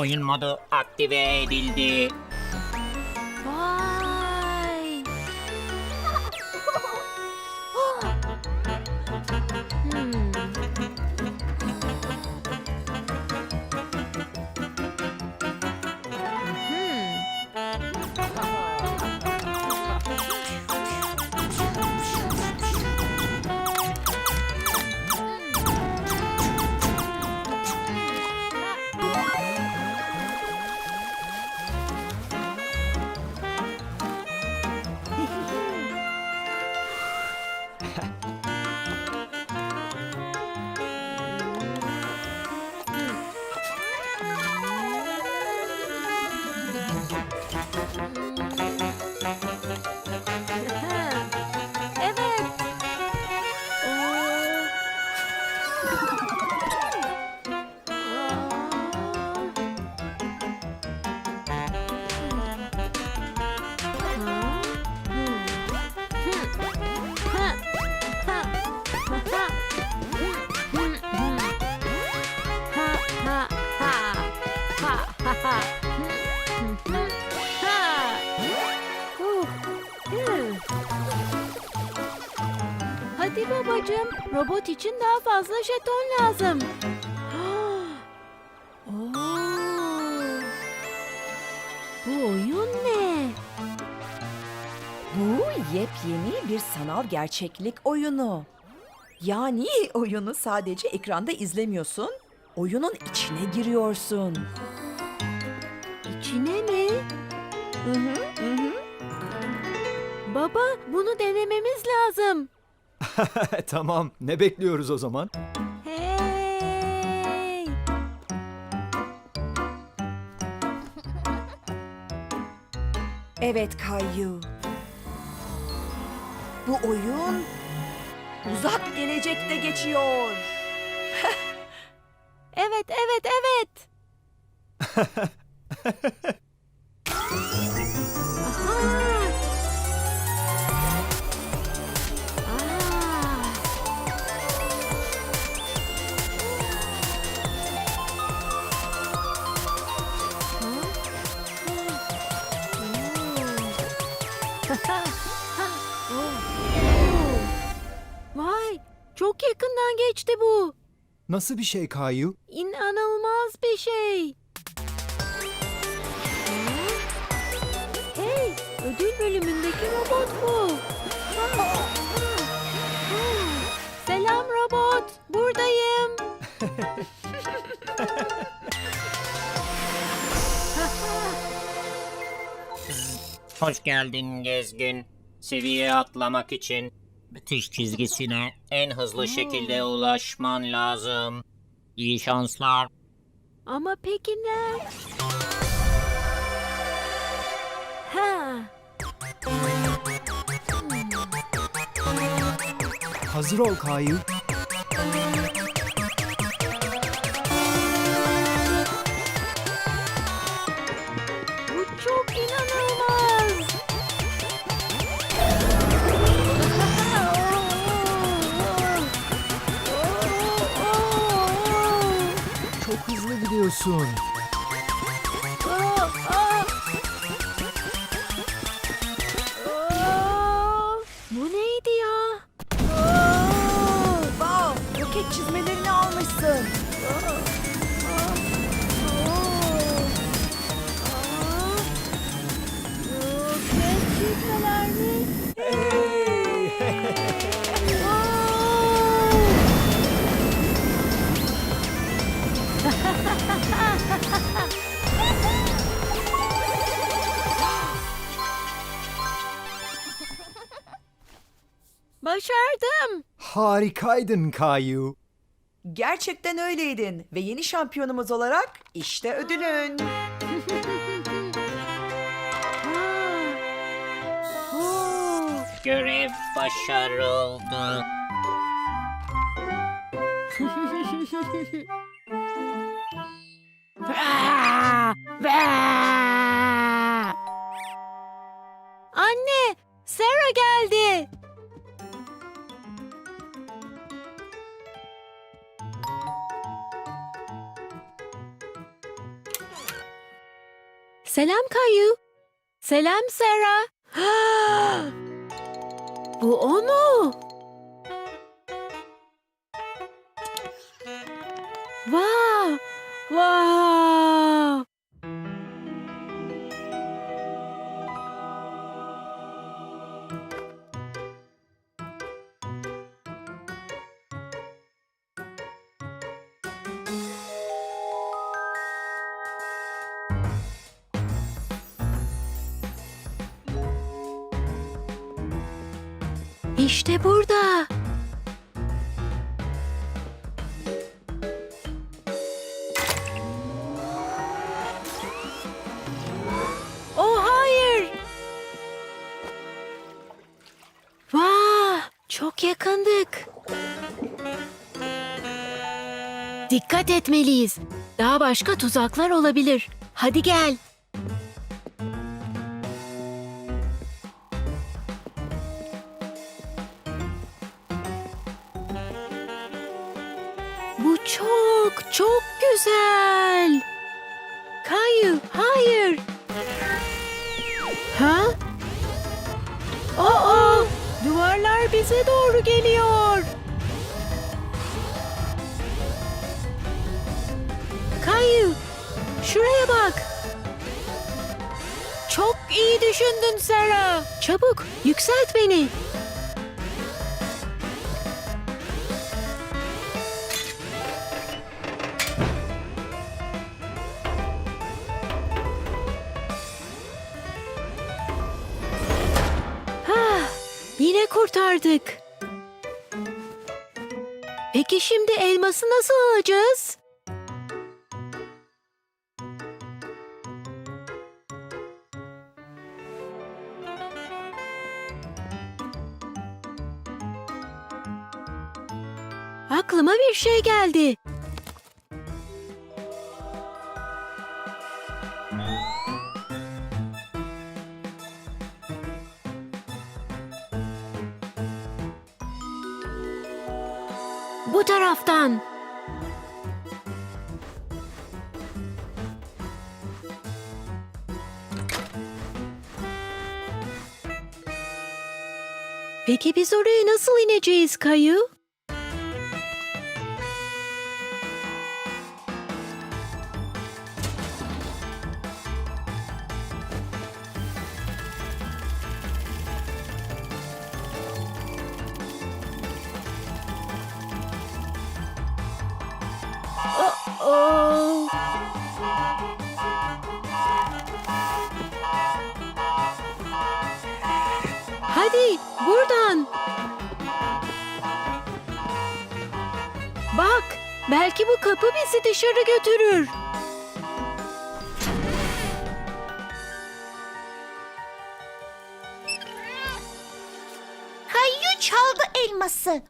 Oyun modu aktive edildi. Babacığım, robot için daha fazla jeton lazım. Oo. Bu oyun ne? Bu yepyeni bir sanal gerçeklik oyunu. Yani oyunu sadece ekranda izlemiyorsun, oyunun içine giriyorsun. İçine mi? Hı hı, hı hı. Baba, bunu denememiz lazım. tamam. Ne bekliyoruz o zaman? Hey! Evet Kayu. Bu oyun uzak gelecekte geçiyor. Evet, evet, evet. çok yakından geçti bu. Nasıl bir şey Kayu? İnanılmaz bir şey. Hey, ödül bölümündeki robot bu. Selam robot, buradayım. Hoş geldin gezgin. Seviye atlamak için bitiş çizgisine en hızlı şekilde ulaşman lazım. İyi şanslar. Ama peki ne? Ha, Hazır ol Kayu. Hızlı Harikaydın Kayu. Gerçekten öyleydin ve yeni şampiyonumuz olarak işte ödülün. Görev başarıldı. Anne, Sarah geldi. Selam Kayu. Selam Sera. Bu o mu? Vav! Vav! İşte burada. Oh hayır. Vah, çok yakındık. Dikkat etmeliyiz. Daha başka tuzaklar olabilir. Hadi gel. Şuraya bak. Çok iyi düşündün Sera. Çabuk, yükselt beni. Ha, yine kurtardık. Peki şimdi elması nasıl alacağız? Aklıma bir şey geldi. Bu taraftan. Peki biz oraya nasıl ineceğiz Kayu? Hadi buradan. Bak, belki bu kapı bizi dışarı götürür. Kayyu çaldı elması.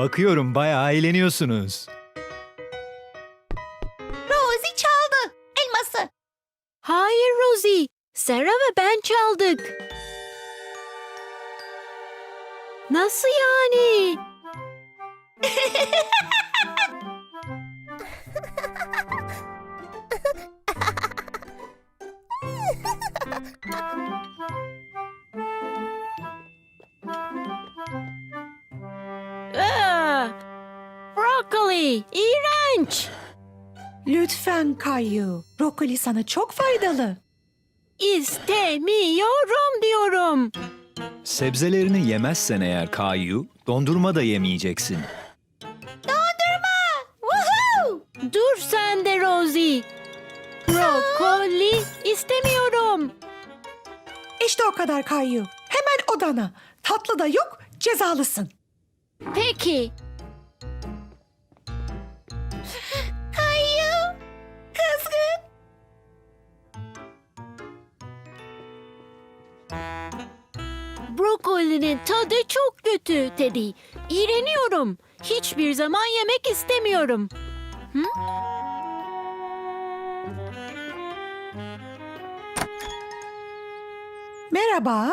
Bakıyorum bayağı eğleniyorsunuz. Rosie çaldı elması. Hayır Rosie, Sarah ve ben çaldık. Nasıl yani? broccoli, iğrenç. Lütfen Kayu. Brokoli sana çok faydalı. İstemiyorum diyorum. Sebzelerini yemezsen eğer Kayu, dondurma da yemeyeceksin. Woohoo! Dur sen de Rosie. Brokoli istemiyorum. İşte o kadar Kayu. Hemen odana. Tatlı da yok, cezalısın. Peki, Brokolinin tadı çok kötü Teddy. İğreniyorum. Hiçbir zaman yemek istemiyorum. Merhaba.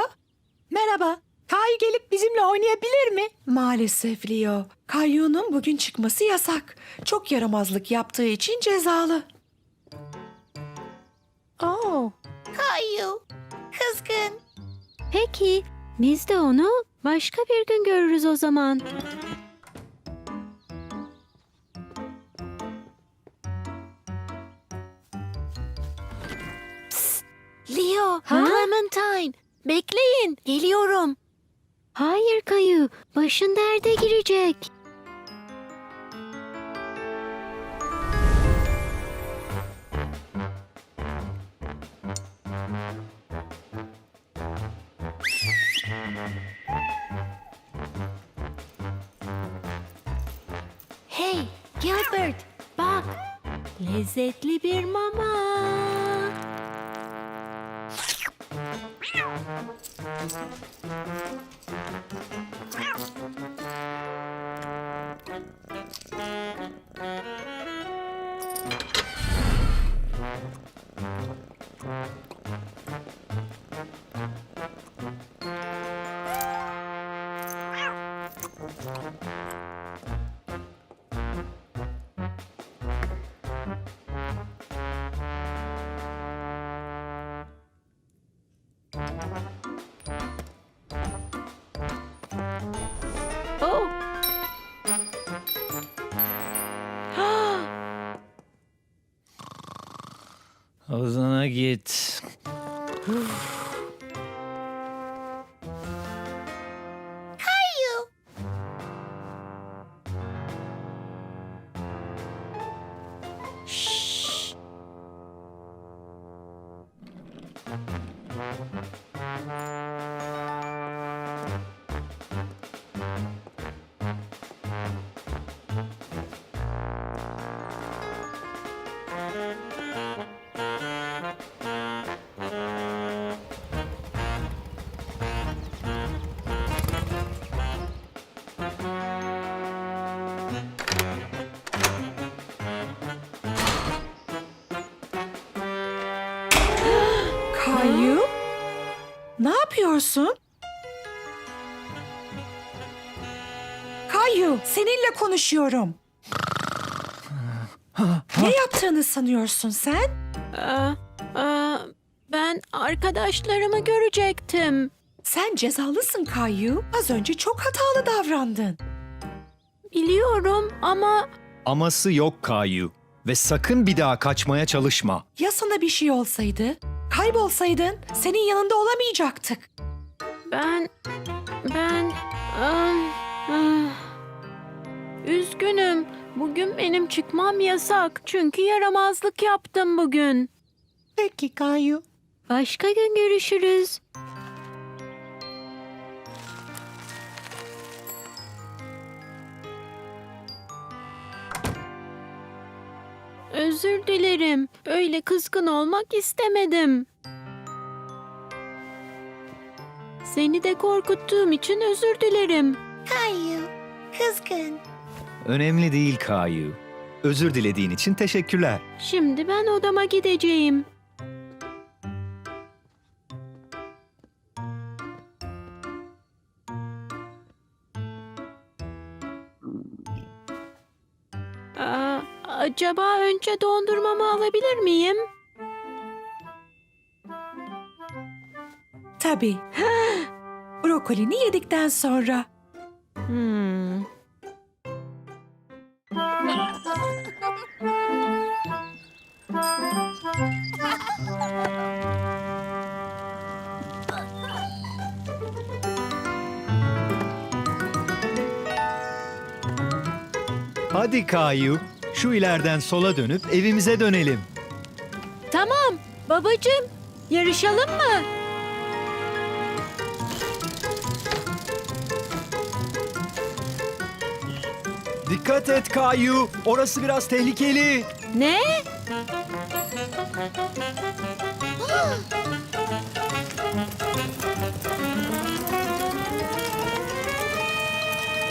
Merhaba. Kay gelip bizimle oynayabilir mi? Maalesef Leo. Kayyu'nun bugün çıkması yasak. Çok yaramazlık yaptığı için cezalı. Oo. Kayu. Kızgın. Peki, biz de onu başka bir gün görürüz o zaman. Psst, Leo, Clementine, bekleyin, geliyorum. Hayır Kayu, başın derde girecek. Gilbert, bak. Lezzetli bir mama. It. Ne yapıyorsun? Kayu, seninle konuşuyorum. ne yaptığını sanıyorsun sen? Aa, aa, ben arkadaşlarımı görecektim. Sen cezalısın Kayu. Az önce çok hatalı davrandın. Biliyorum ama Aması yok Kayu. Ve sakın bir daha kaçmaya çalışma. Ya sana bir şey olsaydı? Kaybolsaydın senin yanında olamayacaktık. Ben ben ah, ah. üzgünüm. Bugün benim çıkmam yasak çünkü yaramazlık yaptım bugün. Peki Kayu. Başka gün görüşürüz. Özür dilerim. Öyle kızgın olmak istemedim. Seni de korkuttuğum için özür dilerim. Kayu. Kızgın. Önemli değil Kayu. Özür dilediğin için teşekkürler. Şimdi ben odama gideceğim. Aa, acaba önce dondurmamı alabilir miyim? Tabii. Brokolini yedikten sonra. Hmm. Hadi Kayu, şu ileriden sola dönüp evimize dönelim. Tamam babacığım yarışalım mı? Dikkat et Kayu. Orası biraz tehlikeli. Ne?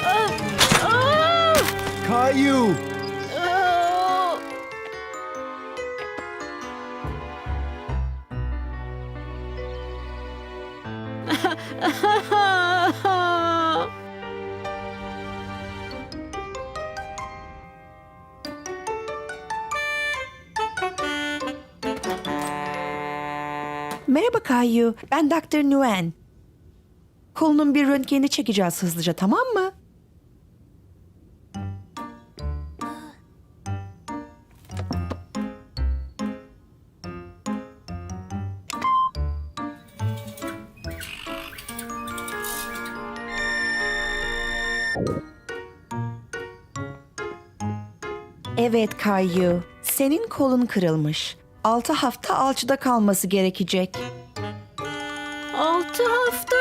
Ah! Ah! Kayu. Merhaba Kayu, ben Dr. Nguyen. Kolunun bir röntgenini çekeceğiz hızlıca, tamam mı? Evet Kayu, senin kolun kırılmış. 6 hafta alçıda kalması gerekecek. Altı hafta.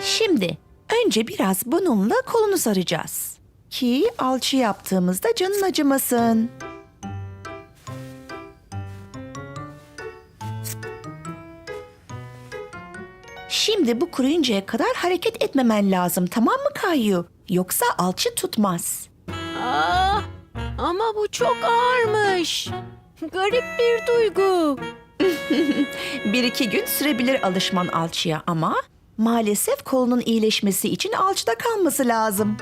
Şimdi önce biraz bununla kolunu saracağız. Ki alçı yaptığımızda canın acımasın. Şimdi bu kuruyuncaya kadar hareket etmemen lazım tamam mı Kayu? Yoksa alçı tutmaz. Aa, ama bu çok ağırmış. Garip bir duygu. Bir iki gün sürebilir alışman alçıya ama maalesef kolunun iyileşmesi için alçıda kalması lazım.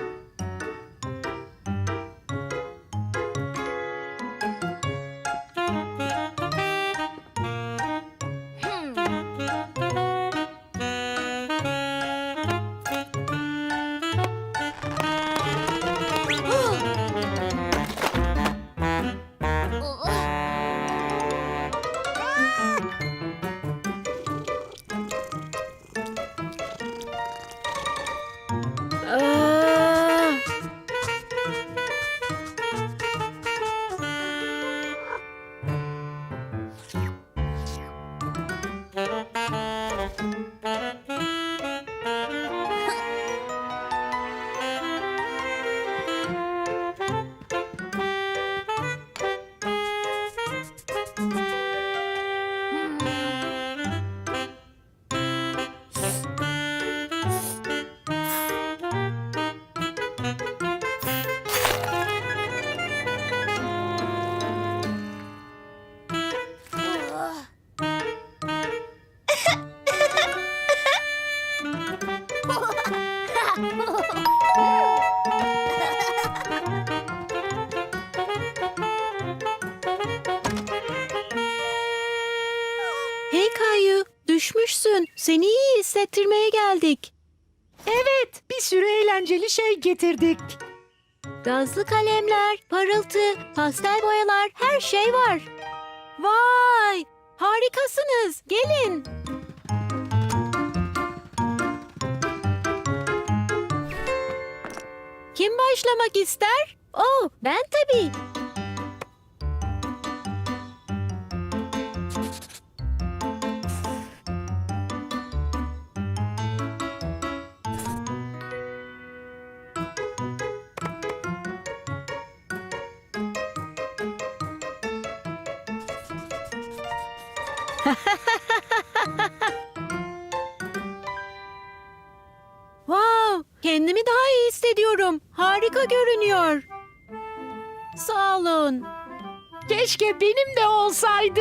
Hey Kayu, düşmüşsün. Seni iyi hissettirmeye geldik. Evet, bir sürü eğlenceli şey getirdik. Gazlı kalemler, parıltı, pastel boyalar, her şey var. Vay! Harikasınız. Gelin. Kim başlamak ister? Oh, ben tabii. Harika görünüyor. Sağ olun. Keşke benim de olsaydı.